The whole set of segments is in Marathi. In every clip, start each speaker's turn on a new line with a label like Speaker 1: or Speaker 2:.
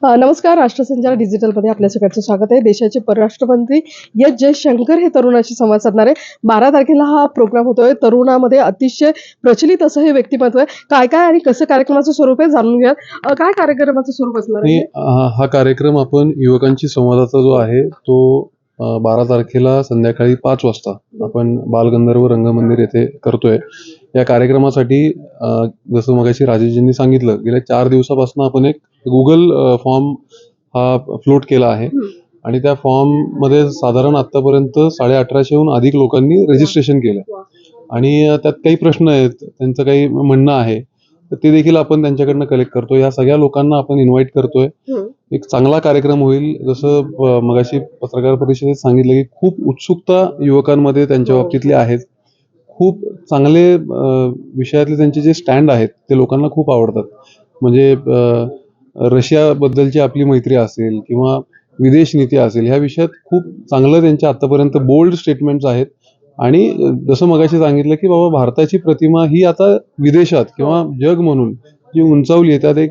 Speaker 1: नमस्कार राष्ट्रसंचार डिजिटलमध्ये आपल्या सगळ्यांचं स्वागत आहे. देशाचे परराष्ट्र मंत्री एस जयशंकर हे तरुणाशी संवाद साधणार आहे बारा तारखेला हा प्रोग्राम होतोय. तरुणामध्ये अतिशय प्रचलित असं हे व्यक्तिमत्व आहे. काय काय आणि कसं कार्यक्रमाचं स्वरूप आहे जाणून घ्या काय कार्यक्रमाचं स्वरूप असणार आहे?
Speaker 2: हा कार्यक्रम आपण युवकांची संवादाचा जो आहे तो बारा तारखेला संध्याकाळी पाच वाजता आपण बालगंधर्व रंगमंदिर येथे करतोय. या कार्यक्रमासाठी जसं मगाशी राजेशजींनी सांगितलं गेल्या चार दिवसापासून आपण एक गुगल फॉर्म हा फ्लोट केला आहे. आणि त्या फॉर्ममध्ये साधारण आतापर्यंत साडे अठराशेहून अधिक लोकांनी रजिस्ट्रेशन केलं. आणि त्यात काही प्रश्न आहेत त्यांचं काही म्हणणं आहे तर ते देखील आपण त्यांच्याकडनं कलेक्ट करतो या सगळ्या लोकांना आपण इन्व्हाइट करतोय. एक चांगला कार्यक्रम होईल जसं मगाशी पत्रकार परिषदेत सांगितलं की खूप उत्सुकता युवकांमध्ये त्यांच्या
Speaker 1: हो.
Speaker 2: बाबतीतली आहेत खूप चांगले विषयातले त्यांचे जे स्टँड आहेत ते लोकांना खूप आवडतात म्हणजे रशियाबद्दलची आपली मैत्री असेल किंवा विदेश नीती असेल ह्या विषयात खूप चांगलं त्यांच्या आतापर्यंत बोल्ड स्टेटमेंट्स आहेत. आणि जसं मगाशी सांगितलं की बाबा भारताची प्रतिमा ही आता विदेशात किंवा जग म्हणून जी उंचावली आहे त्यात एक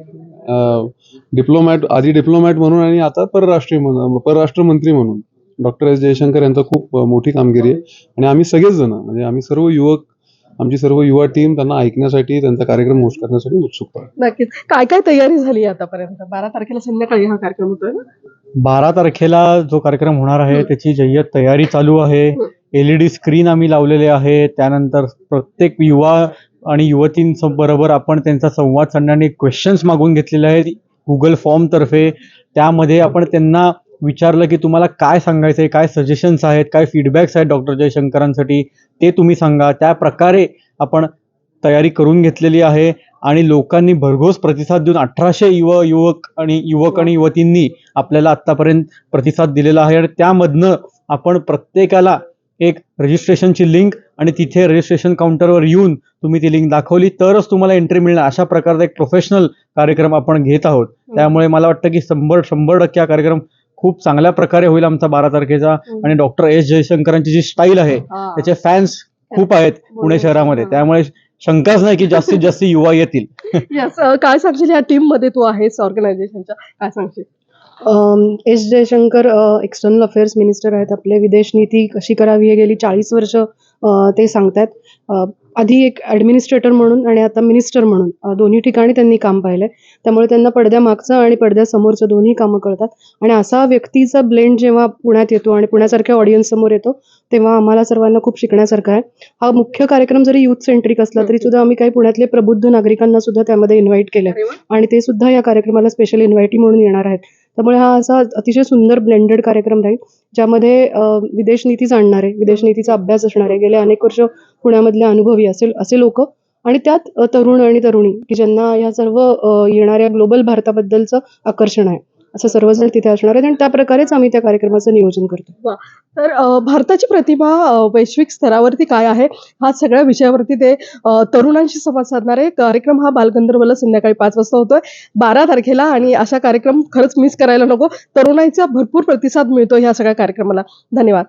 Speaker 2: डिप्लोमॅट आधी डिप्लोमॅट म्हणून आणि आता परराष्ट्रीय परराष्ट्र मंत्री म्हणून. डॉक्टर एस जयशंकर यांचा खूप मोठी कामगिरी आहे. आणि आम्ही सगळेच जण म्हणजे आम्ही सर्व युवक आमची सर्व युवा टीम त्यांना ऐकण्यासाठी त्यांचा कार्यक्रम होस्ट करण्यासाठी उत्सुक आहे
Speaker 1: नक्कीच. काय काय तयारी झाली आतापर्यंत? बारा तारखेला संध्याकाळी हा कार्यक्रम होतोय ना?
Speaker 3: बारा तारखेला जो कार्यक्रम होणार आहे. त्याची जय्यत तयारी चालू आहे.
Speaker 1: हं.
Speaker 3: एलईडी स्क्रीन आम्ही लावलेले आहे. त्यानंतर प्रत्येक युवा आणि युवतींबरोबर आपण त्यांचा संवाद साधण्याने क्वेश्चन्स मागून घेतलेले आहेत. गुगल फॉर्म तर्फे. त्यामध्ये आपण त्यांना विचारलं की तुम्हाला काय सांगायचं आहे काय सजेशन्स आहेत काय फीडबॅक्स आहेत डॉक्टर जयशंकरांसाठी ते तुम्ही सांगा. त्या प्रकारे आपण तयारी करून घेतलेली आहे आणि लोकांनी भरघोस प्रतिसाद देऊन अठराशे युव युवक आणि युवक आणि युवतींनी आपल्याला आत्तापर्यंत प्रतिसाद दिलेला आहे. आणि त्यामधनं आपण प्रत्येकाला एक रजिस्ट्रेशनची लिंक आणि तिथे रजिस्ट्रेशन काउंटरवर येऊन तुम्ही ती लिंक दाखवली. तरच तुम्हाला एंट्री मिळणार. अशा प्रकारचा एक प्रोफेशनल कार्यक्रम आपण घेत आहोत. त्यामुळे मला वाटतं की शंभर शंभर टक्के हा कार्यक्रम खूप चांगल्या प्रकारे होईल आमचा बारा तारखेचा. आणि डॉक्टर एस जयशंकरांची जी स्टाईल आहे. त्याचे फॅन्स खूप आहेत पुणे शहरामध्ये. त्यामुळे शंकाच नाही की जास्तीत जास्त युवा येतील.
Speaker 1: काय सांगशील? या टीममध्ये तू आहेस ऑर्गनायझेशनच्या काय सांगशील?
Speaker 4: S Jaishankar external affairs minister आहेत. आपले विदेश नीती कशी करावी हे गेली चाळीस वर्ष ते सांगतायत. आधी एक ॲडमिनिस्ट्रेटर म्हणून आणि आता मिनिस्टर म्हणून दोन्ही ठिकाणी त्यांनी काम पाहिलंय. त्यामुळे त्यांना पडद्यामागचं आणि पडद्यासमोरचं दोन्ही कामं कळतात. आणि असा व्यक्तीचा ब्लेंड जेव्हा पुण्यात येतो आणि पुण्यासारख्या ऑडियन्स समोर येतो तेव्हा आम्हाला सर्वांना खूप शिकण्यासारखं आहे. हा मुख्य कार्यक्रम जरी युथ सेंट्रिक असला तरी सुद्धा आम्ही काही पुण्यातले प्रबुद्ध नागरिकांना सुद्धा त्यामध्ये इन्व्हाइट केलं. आणि ते सुद्धा या कार्यक्रमाला स्पेशल इन्व्हायटी म्हणून येणार आहेत. त्यामुळे हा असा अतिशय सुंदर ब्लेंडेड कार्यक्रम राहील ज्यामध्ये विदेश नीती जाणणारे विदेश नीतीचा अभ्यास असणारे गेले अनेक वर्ष पुण्यामधले अनुभवी असेल असे लोक आणि त्यात तरुण आणि तरुणी की ज्यांना या सर्व येणाऱ्या ग्लोबल भारताबद्दलचं आकर्षण आहे. असं सर्वजण तिथे असणार आहेत आणि त्या प्रकारेच आम्ही त्या कार्यक्रमाचं नियोजन करतो.
Speaker 1: तर भारताची प्रतिभा वैश्विक स्तरावरती काय आहे? हा सगळ्या विषयावरती ते तरुणांशी संवाद साधणारे कार्यक्रम हा बालगंधर्वला संध्याकाळी पाच वाजता होतोय. बारा तारखेला आणि अशा कार्यक्रम खरंच मिस करायला नको. तरुणाईचा भरपूर प्रतिसाद मिळतो ह्या सगळ्या कार्यक्रमाला. धन्यवाद.